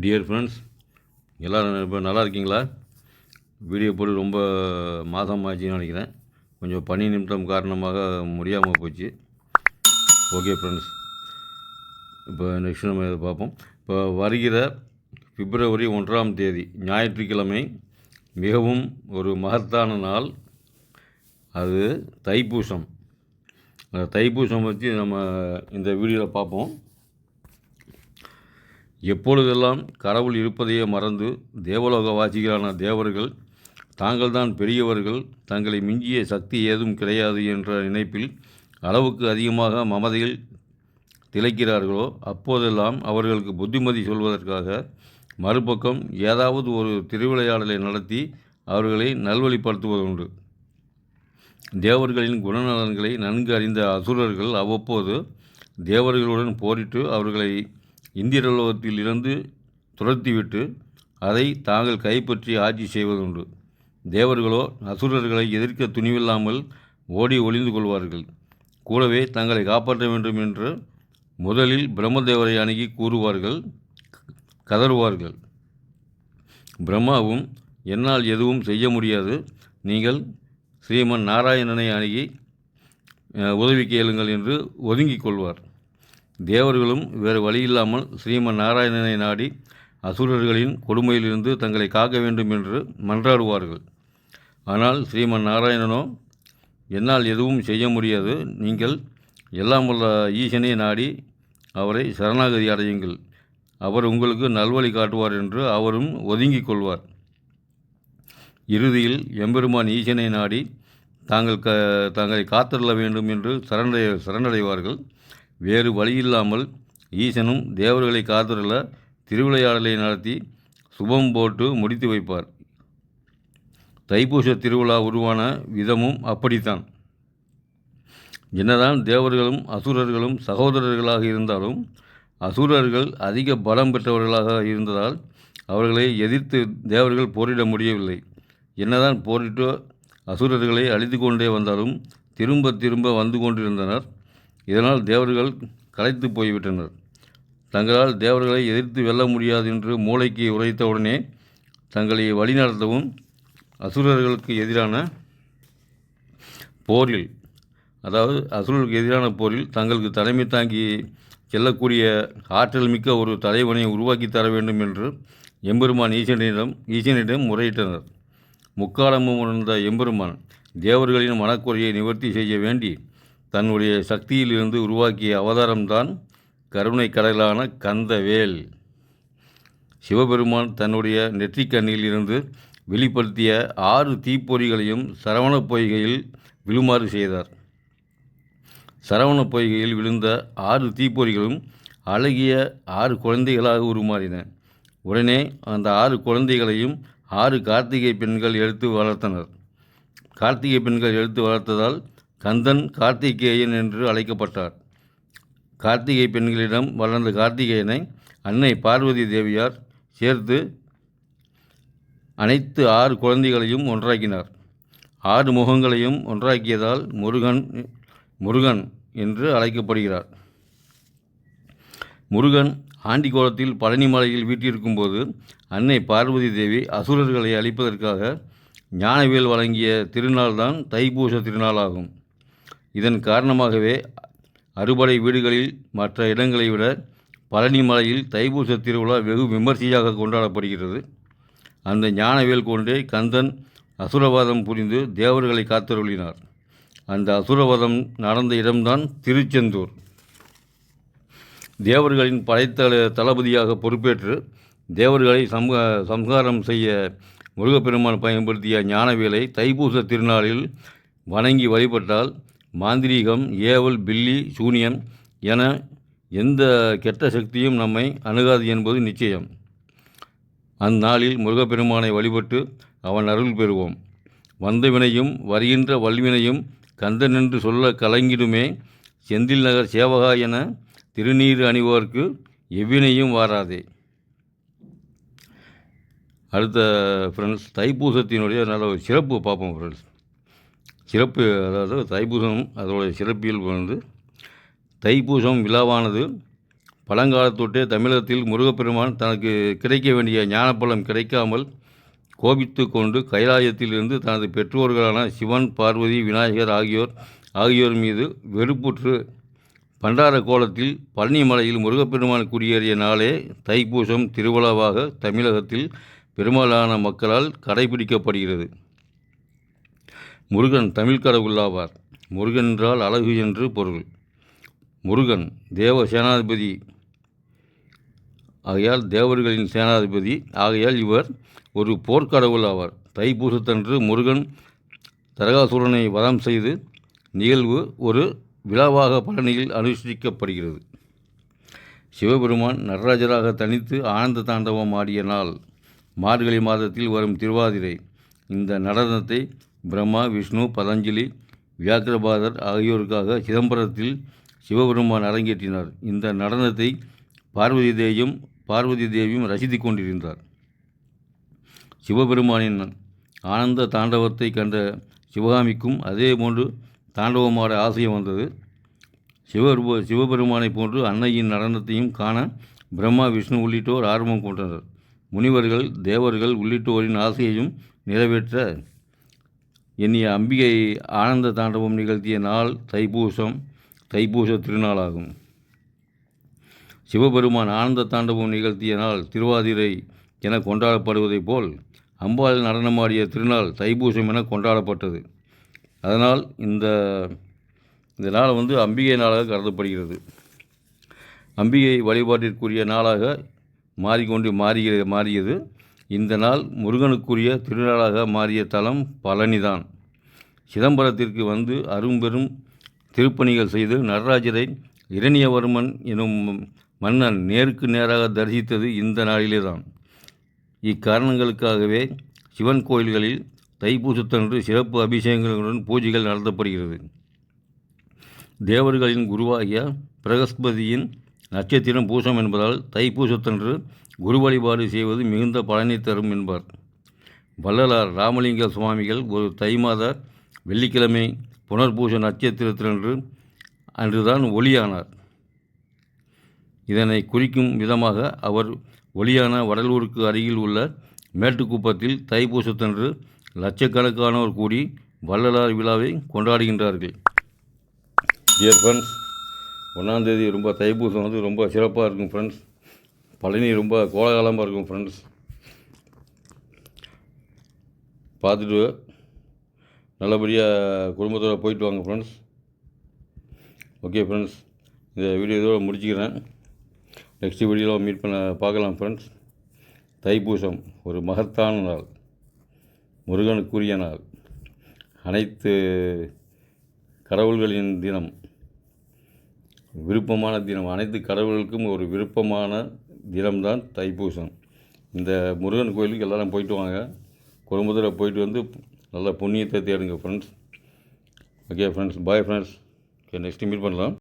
Dear friends எல்லோரும் இப்போ நல்லா இருக்கீங்களா? வீடியோ போட்டு ரொம்ப மாதம் ஆச்சுன்னு நினைக்கிறேன். கொஞ்சம் பணி நிமிடம் காரணமாக முடியாமல் போச்சு. ஓகே ஃப்ரெண்ட்ஸ் இப்போ நெக்ஸ்ட் நம்ம இதை பார்ப்போம். இப்போ வருகிற பிப்ரவரி ஒன்றாம் தேதி ஞாயிற்றுக்கிழமை மிகவும் ஒரு மகத்தான நாள். அது தைப்பூசம். அந்த தைப்பூசம் பற்றி நம்ம இந்த வீடியோவில் பார்ப்போம். எப்பொழுதெல்லாம் கடவுள் இருப்பதையே மறந்து தேவலோக வாசிகளான தேவர்கள் தாங்கள்தான் பெரியவர்கள் தங்களை மிஞ்சிய சக்தி ஏதும் கிடையாது என்ற நினைப்பில் அளவுக்கு அதிகமாக மமதையில் திளைக்கிறார்களோ அப்போதெல்லாம் அவர்களுக்கு புத்திமதி சொல்வதற்காக மறுபக்கம் ஏதாவது ஒரு திருவிளையாடலை நடத்தி அவர்களை நல்வழிப்படுத்துவதுண்டு. தேவர்களின் குணநலன்களை நன்கு அறிந்த அசுரர்கள் அவ்வப்போது தேவர்களுடன் போரிட்டு அவர்களை இந்திரலோகத்தில் இருந்து துரத்திவிட்டு அதை தாங்கள் கைப்பற்றி ஆட்சி செய்வதுண்டு. தேவர்களோ அசுரர்களை எதிர்க்க துணிவில்லாமல் ஓடி ஒளிந்து கொள்வார்கள். கூடவே தங்களை காப்பாற்ற வேண்டும் என்று முதலில் பிரம்மதேவரை அணுகி கூறுவார்கள் கதறுவார்கள். பிரம்மாவும் என்னால் எதுவும் செய்ய முடியாது. நீங்கள் ஸ்ரீமன் நாராயணனை அணுகி உதவி கேளுங்கள் என்று ஒதுங்கிக் கொள்வார். தேவர்களும் வேறு வழியில்லாமல் ஸ்ரீமன் நாராயணனை நாடி அசுரர்களின் கொடுமையிலிருந்து தங்களை காக்க வேண்டும் என்று மன்றாடுவார்கள். ஆனால் ஸ்ரீமன் நாராயணனோ என்னால் எதுவும் செய்ய முடியாது. நீங்கள் எல்லாம் வல்ல ஈசனை நாடி அவரை சரணாகதி அடையுங்கள். அவர் உங்களுக்கு நல்வழி காட்டுவார் என்று அவரும் ஒதுங்கிக் கொள்வார். இறுதியில் எம்பெருமான் ஈசனை நாடி தாங்கள் க தங்களை காத்திருள்ள வேண்டும் என்று சரணடை சரணடைவார்கள் வேறு வழியில்லாமல் ஈசனும் தேவர்களை காத்துள்ள திருவிளையாடலை நடத்தி சுபம் போட்டு முடித்து வைப்பார். தைப்பூச திருவிழா உருவான விதமும் அப்படித்தான். என்னதான் தேவர்களும் அசுரர்களும் சகோதரர்களாக இருந்தாலும் அசுரர்கள் அதிக பலம் பெற்றவர்களாக இருந்ததால் அவர்களை எதிர்த்து தேவர்கள் போரிட முடியவில்லை. என்னதான் போரிட்டு அசுரர்களை அழித்து கொண்டே வந்தாலும் திரும்ப திரும்ப வந்து கொண்டிருந்தனர். இதனால் தேவர்கள் களைத்து போய்விட்டனர். தங்களால் தேவர்களை எதிர்த்து வெல்ல முடியாது என்று மூளைக்கு உரைத்தவுடனே தங்களை வழிநடத்தவும் அசுரர்களுக்கு எதிரான போரில் அதாவது அசுரர்களுக்கு எதிரான போரில் தங்களுக்கு தலைமை தாங்கி செல்லக்கூடிய ஆற்றல் மிக்க ஒரு தலைவனை உருவாக்கி தர வேண்டும் என்று எம்பெருமான் ஈசனிடம் ஈசனிடம் முறையிட்டனர். முக்காலமும் உணர்ந்த எம்பெருமான் தேவர்களின் மனக்குறையை நிவர்த்தி செய்ய வேண்டி தன்னுடைய சக்தியிலிருந்து உருவாக்கிய அவதாரம்தான் கருணை கடலான கந்தவேல். சிவபெருமான் தன்னுடைய நெற்றிக்கண்ணில் இருந்து வெளிப்படுத்திய ஆறு தீப்பொறிகளையும் சரவணப் பொய்கையில் விழுமாறு செய்தார். சரவணப் பொய்கையில் விழுந்த ஆறு தீப்பொறிகளும் அழகிய ஆறு குழந்தைகளாக உருமாறின. உடனே அந்த ஆறு குழந்தைகளையும் ஆறு கார்த்திகை பெண்கள் எடுத்து வளர்த்தனர். கார்த்திகை பெண்கள் எடுத்து வளர்த்ததால் கந்தன் கார்த்திகேயன் என்று அழைக்கப்பட்டார். கார்த்திகை பெண்களிடம் வளர்ந்த கார்த்திகேயனை அன்னை பார்வதி தேவியார் சேர்த்து அனைத்து ஆறு குழந்தைகளையும் ஒன்றாக்கினார். ஆறு முகங்களையும் ஒன்றாக்கியதால் முருகன் முருகன் என்று அழைக்கப்படுகிறார். முருகன் ஆண்டிக்கோலத்தில் பழனிமலையில் வீட்டிருக்கும்போது அன்னை பார்வதி தேவி அசுரர்களை அழிப்பதற்காக ஞானவேல் வழங்கிய திருநாள்தான் தைப்பூச திருநாளாகும். இதன் காரணமாகவே அறுபடை வீடுகளில் மற்ற இடங்களை விட பழனி மலையில் தைப்பூச திருவிழா வெகு விமர்சையாக கொண்டாடப்படுகிறது. அந்த ஞானவேல் கொண்டே கந்தன் அசுரவாதம் புரிந்து தேவர்களை காத்தருளினார். அந்த அசுரவாதம் நடந்த இடம்தான் திருச்செந்தூர். தேவர்களின் படைத்தல தளபதியாக பொறுப்பேற்று தேவர்களை சம்ஹ சம்ஹாரம் செய்ய முருகப்பெருமான் பயன்படுத்திய ஞானவேலை தைப்பூச திருநாளில் வணங்கி வழிபட்டால் மாந்திரீகம் ஏவல் பில்லி சூனியம் என எந்த கெட்ட சக்தியும் நம்மை அணுகாது என்பது நிச்சயம். அந்நாளில் முருகப்பெருமானை வழிபட்டு அவன் அருள் பெறுவோம். வந்த வினையும் வருகின்ற வல்வினையும் கந்தனென்று சொல்ல கலங்கிடுமே. செந்தில் நகர் சேவகா என திருநீர் அணிவோர்க்கு எவ்வினையும் வாராதே. அடுத்த ஃப்ரெண்ட்ஸ் தைப்பூசத்தினுடைய நல்ல ஒரு சிறப்பு பார்ப்போம் ஃப்ரெண்ட்ஸ் சிறப்பு அதாவது தைப்பூசம் அதோடைய சிறப்பியல் வந்து தைப்பூசம் விழாவானது பழங்காலத்தொட்டே தமிழகத்தில் முருகப்பெருமான் தனக்கு கிடைக்க வேண்டிய ஞானப்பழம் கிடைக்காமல் கோபித்து கொண்டு கைலாயத்திலிருந்து தனது பெற்றோர்களான சிவன் பார்வதி விநாயகர் ஆகியோர் ஆகியோர் மீது வெறுப்புற்று பண்டார கோலத்தில் பழனிமலையில் முருகப்பெருமான் குடியேறிய நாளே தைப்பூசம் திருவிழாவாக தமிழகத்தில் பெரும்பாலான மக்களால் கடைபிடிக்கப்படுகிறது. முருகன் தமிழ் கடவுள் ஆவார் முருகன் என்றால் அழகு என்று பொருள். முருகன் தேவ சேனாதிபதி. ஆகையால் தேவர்களின் சேனாதிபதி. ஆகையால் இவர் ஒரு போர்க்கடவுள் ஆவார். தைப்பூசத்தன்று முருகன் தரகாசுரனை வதம் செய்து நிகழ்வு ஒரு விழாவாக பழனியில் அனுஷ்டிக்கப்படுகிறது. சிவபெருமான் நடராஜராக தனித்து ஆனந்த தாண்டவம் ஆடிய நாள் மார்கழி மாதத்தில் வரும் திருவாதிரை. இந்த நடனத்தை பிரம்மா விஷ்ணு பதஞ்சலி வியாக்கிரபாதர் ஆகியோருக்காக சிதம்பரத்தில் சிவபெருமான் அரங்கேற்றினார். இந்த நடனத்தை பார்வதி தேவியும் பார்வதி தேவியும் ரசித்துக் கொண்டிருந்தார். சிவபெருமானின் ஆனந்த தாண்டவத்தை கண்ட சிவகாமிக்கும் அதே போன்று தாண்டவமாட ஆசையம் வந்தது. சிவபெரு சிவபெருமானை போன்று அன்னையின் நடனத்தையும் காண பிரம்மா விஷ்ணு உள்ளிட்டோர் ஆர்வம் கொண்டனர். முனிவர்கள் தேவர்கள் உள்ளிட்டோரின் ஆசையையும் நிறைவேற்ற எண்ணிய அம்பிகை ஆனந்த தாண்டவம் நிகழ்த்திய நாள் தைப்பூசம் தைப்பூச திருநாளாகும். சிவபெருமான் ஆனந்த தாண்டவம் நிகழ்த்திய நாள் திருவாதிரை என கொண்டாடப்படுவதைப் போல் அம்பாள் நடனமாடிய திருநாள் தைப்பூசம் என கொண்டாடப்பட்டது. அதனால் இந்த இந்த நாள் வந்து அம்பிகை நாளாக கருதப்படுகிறது. அம்பிகை வழிபாட்டிற்குரிய நாளாக மாறிக்கொண்டு மாறிய மாறியது. இந்த நாள் முருகனுக்குரிய திருநாளாக மாறிய தலம் பழனிதான். சிதம்பரத்திற்கு வந்து அரும்பெரும் திருப்பணிகள் செய்து நடராஜரை இரணியவர்மன் எனும் மன்னன் நேருக்கு நேராக தரிசித்தது இந்த நாளிலே தான் இக்காரணங்களுக்காகவே சிவன் கோயில்களில் தைப்பூசத்தன்று சிறப்பு அபிஷேகங்களுடன் பூஜைகள் நடத்தப்படுகிறது. தேவர்களின் குருவாகிய பிரகஸ்பதியின் நட்சத்திரம் பூசம் என்பதால் தைப்பூசத்தன்று குரு வழிபாடு செய்வது மிகுந்த பலனை தரும் என்பார். வள்ளலார் ராமலிங்க சுவாமிகள் ஒரு தை மாத வெள்ளிக்கிழமை புனர்பூச நட்சத்திரத்தினன்று அன்றுதான் ஒளியானார். இதனை குறிக்கும் விதமாக அவர் ஒளியான வடலூருக்கு அருகில் உள்ள மேட்டுக்குப்பத்தில் தைப்பூசத்தன்று லட்சக்கணக்கானோர் கூடி வள்ளலார் விழாவை கொண்டாடுகின்றார்கள். டியர் ஃப்ரெண்ட்ஸ் ஒன்றாந்தேதி ரொம்ப தைப்பூசம் வந்து ரொம்ப சிறப்பாக இருக்கும் ஃப்ரெண்ட்ஸ் பழனி ரொம்ப கோலகாலமாக இருக்கும் ஃப்ரெண்ட்ஸ் பார்த்துட்டு நல்லபடியாக குடும்பத்தோடு போயிட்டு வாங்க ஃப்ரெண்ட்ஸ் ஓகே ஃப்ரெண்ட்ஸ் இந்த வீடியோ இதோட முடிச்சுக்கிறேன். நெக்ஸ்ட் வீடியோவில் மீட் பண்ண பார்க்கலாம் ஃப்ரெண்ட்ஸ் தைப்பூசம் ஒரு மகத்தான நாள். முருகனுக்குரிய நாள். அனைத்து கடவுள்களின் தினம். விருப்பமான தினம். அனைத்து கடவுளுக்கும் ஒரு விருப்பமான தினம்தான் தைப்பூசம். இந்த முருகன் கோயிலுக்கு எல்லோரும் போயிட்டு வாங்க. குடும்பத்தில் போயிட்டு வந்து நல்ல புண்ணியத்தை தேடுங்க friends okay friends bye friends okay next meet பண்ணலாம்.